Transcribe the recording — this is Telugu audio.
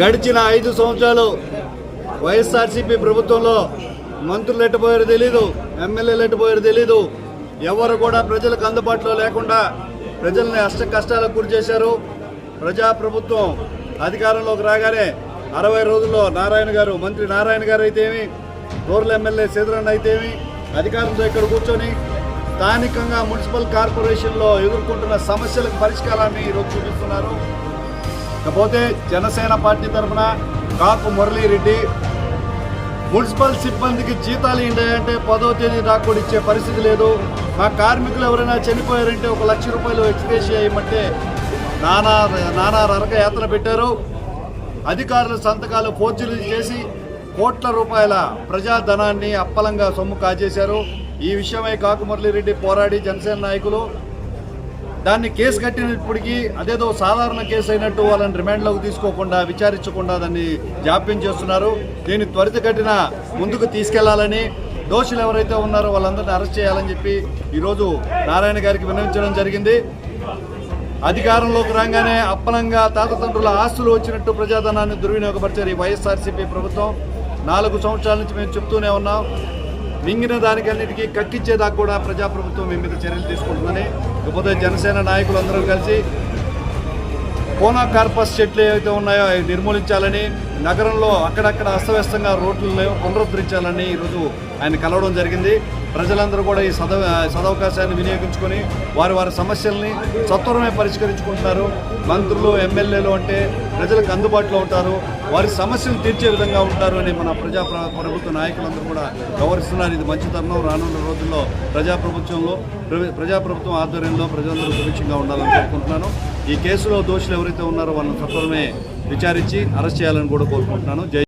గడిచిన ఐదు సంవత్సరాలు వైఎస్ఆర్సీపీ ప్రభుత్వంలో మంత్రులు ఎట్టుపోయారు తెలీదు ఎమ్మెల్యేలు ఎట్టుపోయారు తెలీదు. ఎవరు కూడా ప్రజలకు అందుబాటులో లేకుండా ప్రజల్ని అష్ట కష్టాలకు గురి చేశారు. ప్రజాప్రభుత్వం అధికారంలోకి రాగానే అరవై రోజుల్లో నారాయణ గారు మంత్రి నారాయణ గారు అయితేమి రూరల్ ఎమ్మెల్యే సీధరన్ అయితేమి అధికారంతో ఇక్కడ కూర్చొని స్థానికంగా మున్సిపల్ కార్పొరేషన్లో ఎదుర్కొంటున్న సమస్యలకు పరిష్కారాన్ని ఈరోజు చూపిస్తున్నారు. ఇకపోతే జనసేన పార్టీ తరఫున కాపు మురళీరెడ్డి మున్సిపల్ సిబ్బందికి జీతాలు ఏంటంటే పదో తేదీ దాకా కూడా ఇచ్చే పరిస్థితి లేదు. మా కార్మికులు ఎవరైనా చనిపోయారంటే ఒక లక్ష రూపాయలు ఎక్స్గ్రేష్ చేయమంటే నానా నానా రరక యాత్ర పెట్టారు. అధికారుల సంతకాలు ఫోర్జరీ చేసి కోట్ల రూపాయల ప్రజాధనాన్ని అప్పలంగా సొమ్ము కాజేశారు. ఈ విషయమై కాకు మురళీరెడ్డి పోరాడి జనసేన నాయకులు దాన్ని కేసు కట్టినప్పటికీ అదేదో సాధారణ కేసు అయినట్టు వాళ్ళని రిమాండ్లోకి తీసుకోకుండా విచారించకుండా దాన్ని జాప్యం చేస్తున్నారు. దీన్ని త్వరితగతిన ముందుకు తీసుకెళ్ళాలని దోషులు ఎవరైతే ఉన్నారో వాళ్ళందరినీ అరెస్ట్ చేయాలని చెప్పి ఈరోజు నారాయణ గారికి విన్నవించడం జరిగింది. అధికారంలోకి రాగానే అప్పనంగా తాతతండ్రుల ఆస్తులు వచ్చినట్టు ప్రజాధనాన్ని దుర్వినియోగపరిచారు ఈ వైఎస్ఆర్సీపీ ప్రభుత్వం. నాలుగు సంవత్సరాల నుంచి మేము చెప్తూనే ఉన్నాం. మింగిన దానికన్నిటికీ కక్కిచ్చేదాకా కూడా ప్రజాప్రభుత్వం మీ మీద చర్యలు తీసుకుంటుందని ఇకపోతే జనసేన నాయకులందరూ కలిసి కోనా కార్పస్ చెట్లు ఏవైతే ఉన్నాయో అవి నిర్మూలించాలని నగరంలో అక్కడక్కడ అస్తవ్యస్తంగా రోడ్లను పునరుద్ధరించాలని ఈరోజు ఆయన కలవడం జరిగింది. ప్రజలందరూ కూడా ఈ సద సదవకాశాన్ని వినియోగించుకొని వారి వారి సమస్యల్ని సత్వరమే పరిష్కరించుకుంటున్నారు. మంత్రులు ఎమ్మెల్యేలు అంటే ప్రజలకు అందుబాటులో ఉంటారు. వారి సమస్యలు తీర్చే విధంగా ఉంటారు అని మన ప్రజా ప్రభుత్వ నాయకులందరూ కూడా గౌరవిస్తున్నారు. ఇది మంచి తరుణం రానున్న రోజుల్లో ప్రజాప్రభుత్వంలో ప్ర- ప్రజాప్రభుత్వం ఆధ్వర్యంలో ప్రజలందరూ సుభిక్షంగా ఉండాలని కోరుకుంటున్నాను. ఈ కేసులో దోషులు ఎవరైతే ఉన్నారో వాళ్ళని సత్వరమే విచారించి అరెస్ట్ చేయాలని కూడా కోరుకుంటున్నాను. జై